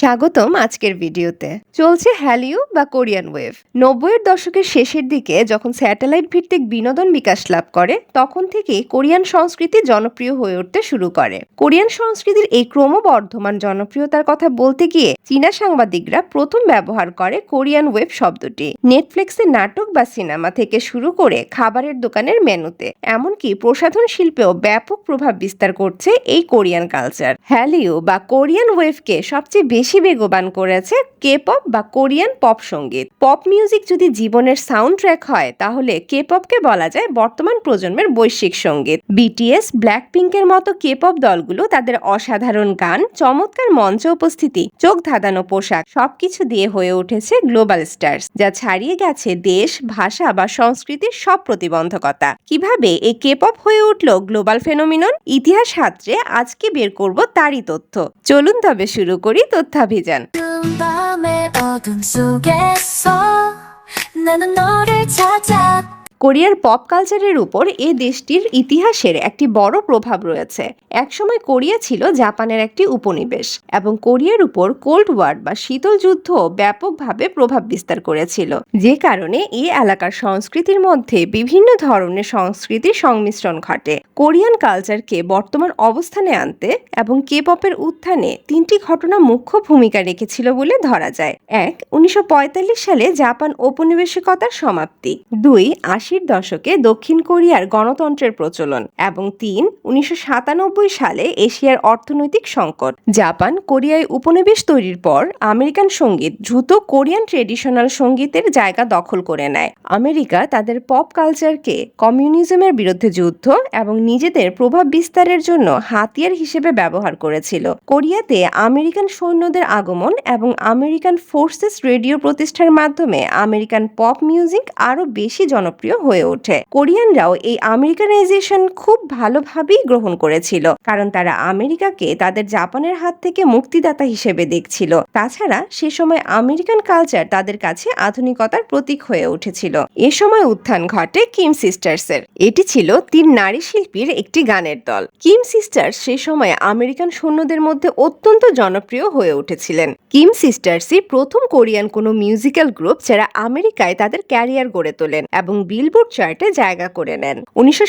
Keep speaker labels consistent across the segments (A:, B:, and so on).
A: স্বাগতম আজকের ভিডিওতে। চলছে হ্যালিউ বা কোরিয়ান ওয়েভ। নব্বইয়ের দশকের শেষের দিকে যখন স্যাটেলাইট ভিত্তিক বিনোদন বিকাশ লাভ করে, তখন থেকেই কোরিয়ান সংস্কৃতি জনপ্রিয় হয়ে উঠতে শুরু করে। কোরিয়ান সংস্কৃতির এই ক্রমবর্ধমান জনপ্রিয়তার কথা বলতে গিয়ে চীনা সাংবাদিকরা প্রথম ব্যবহার করে কোরিয়ান ওয়েব শব্দটি। নেটফ্লিক্সে নাটক বা সিনেমা থেকে শুরু করে খাবারের দোকানের মেনুতে, এমনকি প্রসাধন শিল্পেও ব্যাপক প্রভাব বিস্তার করছে এই কোরিয়ান কালচার। হ্যালিউ বা কোরিয়ান ওয়েভকে সবচেয়ে বেশি বেগবান করেছে কে পপ বা কোরিয়ান পপ সংগীত। পপ মিউজিক যদি জীবনের সাউন্ড ট্র্যাক হয়, তাহলে কে পপকে বলা যায় বর্তমান প্রজন্মের বৈশ্বিক সংগীত। বিটিএস ব্ল্যাক পিঙ্কের মতো কে পপ দলগুলো তাদের অসাধারণ গান, চমৎকার মঞ্চ উপস্থিতি, চোখ ধাঁধানো পোশাক, সবকিছু দিয়ে হয়ে উঠেছে গ্লোবাল স্টার্স যা ছাড়িয়ে গেছে দেশ, ভাষা বা সংস্কৃতির সব প্রতিবন্ধকতা। কীভাবে এই কে পপ হয়ে উঠল গ্লোবাল ফেনোমিনন ইতিহাস হাতড়ে আজকে বের করব তারই তথ্য। চলুন তবে শুরু করি তথ্যাভিযান
B: 어두운 밤의 어둠 속에서 나는 너를 찾아
A: কোরিয়ার পপ কালচারের উপর এ দেশটির ইতিহাসের একটি বড় প্রভাব রয়েছে। একসময় কোরিয়া ছিল জাপানের একটি উপনিবেশ এবং কোরিয়ার উপর কোল্ড ওয়ার বা শীতল যুদ্ধ ব্যাপকভাবে প্রভাব বিস্তার করেছিল। যে কারণে এই এলাকার সংস্কৃতির মধ্যে বিভিন্ন ধরনের সংস্কৃতির সংমিশ্রণ ঘটে। কোরিয়ান কালচারকে বর্তমান অবস্থানে আনতে এবং কে পপের উত্থানে তিনটি ঘটনা মুখ্য ভূমিকা রেখেছিল বলে ধরা যায়। এক, উনিশশো সালে জাপান ঔপনিবেশিকতার সমাপ্তি। দুই আশির দশকে দক্ষিণ কোরিয়ার গণতন্ত্রের প্রচলন এবং তিন উনিশশো সালে এশিয়ার অর্থনৈতিক সংকট। জাপান কোরিয়ায় উপনিবেশ তৈরির পর আমেরিকান সংগীত দ্রুত কোরিয়ান ট্রেডিশনাল সঙ্গীতের জায়গা দখল করে নেয়। আমেরিকা তাদের পপ কালচারকে কমিউনিজমের বিরুদ্ধে যুদ্ধ এবং নিজেদের প্রভাব বিস্তারের জন্য হাতিয়ার হিসেবে ব্যবহার করেছিল। কোরিয়াতে আমেরিকান সৈন্যদের আগমন এবং আমেরিকান ফোর্সেস রেডিও প্রতিষ্ঠার মাধ্যমে আমেরিকান পপ মিউজিক আরও বেশি জনপ্রিয় হয়ে ওঠে। কোরিয়ানরাও এই আমেরিকানাইজেশন খুব ভালোভাবেই গ্রহণ করেছিল, কারণ তারা আমেরিকাকে তাদের জাপানের হাত থেকে মুক্তিদাতা হিসেবে দেখছিল। তাছাড়া সে সময় আমেরিকান কালচার তাদের কাছে আধুনিকতার প্রতীক হয়ে উঠেছিল। এ সময় উত্থান ঘটে কিম সিস্টার্সের। এটি ছিল তিন নারী শিল্পীর একটি গানের দল। কিম সিস্টার্স সে সময় আমেরিকান সৈন্যদের মধ্যে অত্যন্ত জনপ্রিয় হয়ে উঠেছিলেন। কিম সিস্টার্সই প্রথম কোরিয়ান কোনো মিউজিক্যাল গ্রুপ যারা আমেরিকায় তাদের ক্যারিয়ার গড়ে তোলেন এবং বিলবোর্ড চার্টে জায়গা করে নেন। উনিশশো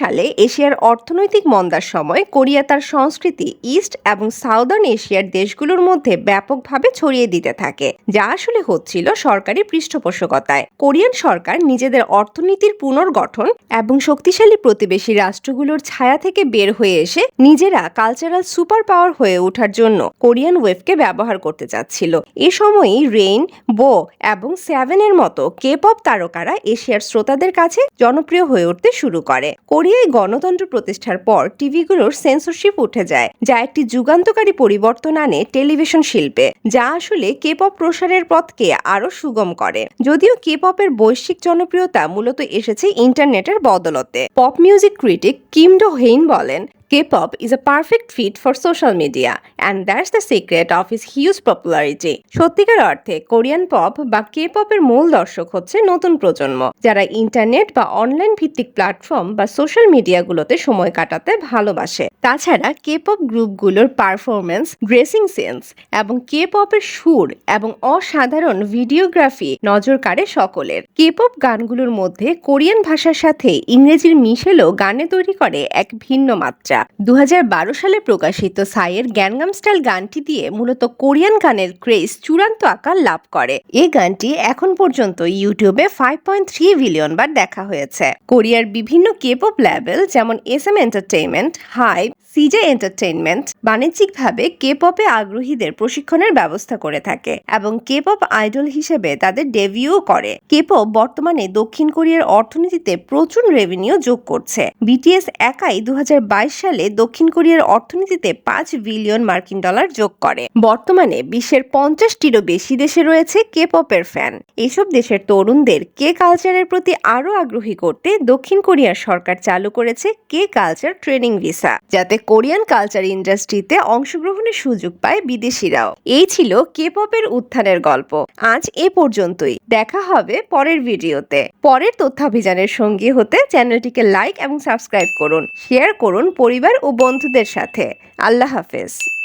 A: সালে এশিয়ার অর্থনৈতিক মন্দার সময় কোরিয়া তার সংস্কৃতি ইস্ট এবং সাউদার্ন এশিয়ার দেশগুলোর মধ্যে ব্যাপকভাবে ছড়িয়ে দিতে থাকে, যা আসলে হচ্ছিল সরকারি পৃষ্ঠপোষকতায়। কোরিয়ান সরকার নিজেদের অর্থনীতির পুনর্গঠন এবং শক্তিশালী প্রতিবেশী রাষ্ট্রগুলোর ছায়া থেকে বের হয়ে এসে নিজেরা কালচারাল সুপার পাওয়ার হয়ে ওঠার জন্য কোরিয়ান ওয়েভকে ব্যবহার করতে চাচ্ছিল। এ সময়ই রেইন, বো এবং সেভেনের মতো কে পপ তারকারা এশিয়ার শ্রোতাদের কাছে জনপ্রিয় হয়ে উঠতে শুরু করে। কোরিয়ায় গণতন্ত্র প্রতিষ্ঠার পর টিভিগুলোর সেন্সরশিপ উঠে যায়, যা একটি যুগান্তকারী পরিবর্তন আনে টেলিভিশন শিল্পে, যা আসলে কে পপ প্রসারের পথকে আরও সুগম করে। যদিও কে পপের বৈশ্বিক জনপ্রিয়তা মূলত এসেছে ইন্টারনেটের বদলতে। Pop music critic Kim Do Hein বলেন K-pop is a perfect fit for social media, and that's the secret of its huge popularity. সত্যিকার অর্থে কোরিয়ান পপ বা কে পপের মূল দর্শক হচ্ছে নতুন প্রজন্ম, যারা ইন্টারনেট বা অনলাইন ভিত্তিক প্ল্যাটফর্ম বা সোশ্যাল মিডিয়াগুলোতে সময় কাটাতে ভালোবাসে। তাছাড়া কে পপ গ্রুপগুলোর পারফরমেন্স ড্রেসিং সেন্স এবং কে পপের সুর এবং অসাধারণ ভিডিওগ্রাফি নজর কাড়ে সকলের। কে পপ গানগুলোর মধ্যে কোরিয়ান ভাষার সাথে ইংরেজির মিশেলও গানে তৈরি করে এক ভিন্ন মাত্রা। দু হাজার বারো সালে প্রকাশিত সাইয়ের গ্যানগাম স্টাইল গানটি দিয়ে মূলত কোরিয়ান গানের ক্রেজ চূড়ান্ত আকার লাভ করে। এই গানটি এখন পর্যন্ত ইউটিউবে ফাইভ পয়েন্ট থ্রি বিলিয়ন বার দেখা হয়েছে। কোরিয়ার বিভিন্ন কেপপ ল্যাবেল যেমন S M entertainment Hybe CJ entertainment বাণিজ্যিকভাবে কে পপে আগ্রহীদের প্রশিক্ষণের ব্যবস্থা করে থাকে এবং কে পপ আইডল হিসেবে তাদের ডেবিউ করে। কে পপ বর্তমানে দক্ষিণ কোরিয়ার অর্থনীতিতে প্রচুর রেভিনিউ যোগ করছে। বিটিএস একাই দু হাজার বাইশ সালে দক্ষিণ কোরিয়ার অর্থনীতিতে পাঁচ বিলিয়ন মার্কিন ডলার যোগ করে। বর্তমানে বিশ্বের পঞ্চাশটিরও বেশি দেশে রয়েছে কে পপের ফ্যান এসব দেশের তরুণদের কে কালচারের প্রতি আরও আগ্রহী করতে দক্ষিণ কোরিয়ার সরকার চালু করেছে কে কালচার ট্রেনিং ভিসা যাতে কোরিয়ান কালচার ইন্ডাস্ট্রিতে অংশগ্রহণের সুযোগ পায় বিদেশিরাও। এই ছিল কে পপের উত্থানের গল্প। আজ এ পর্যন্তই। দেখা হবে পরের ভিডিওতে। পরের তথ্যাভিযানের সঙ্গী হতে চ্যানেলটিকে লাইক এবং সাবস্ক্রাইব করুন। শেয়ার করুন পরিবার ও বন্ধুদের সাথে। আল্লাহ হাফেজ।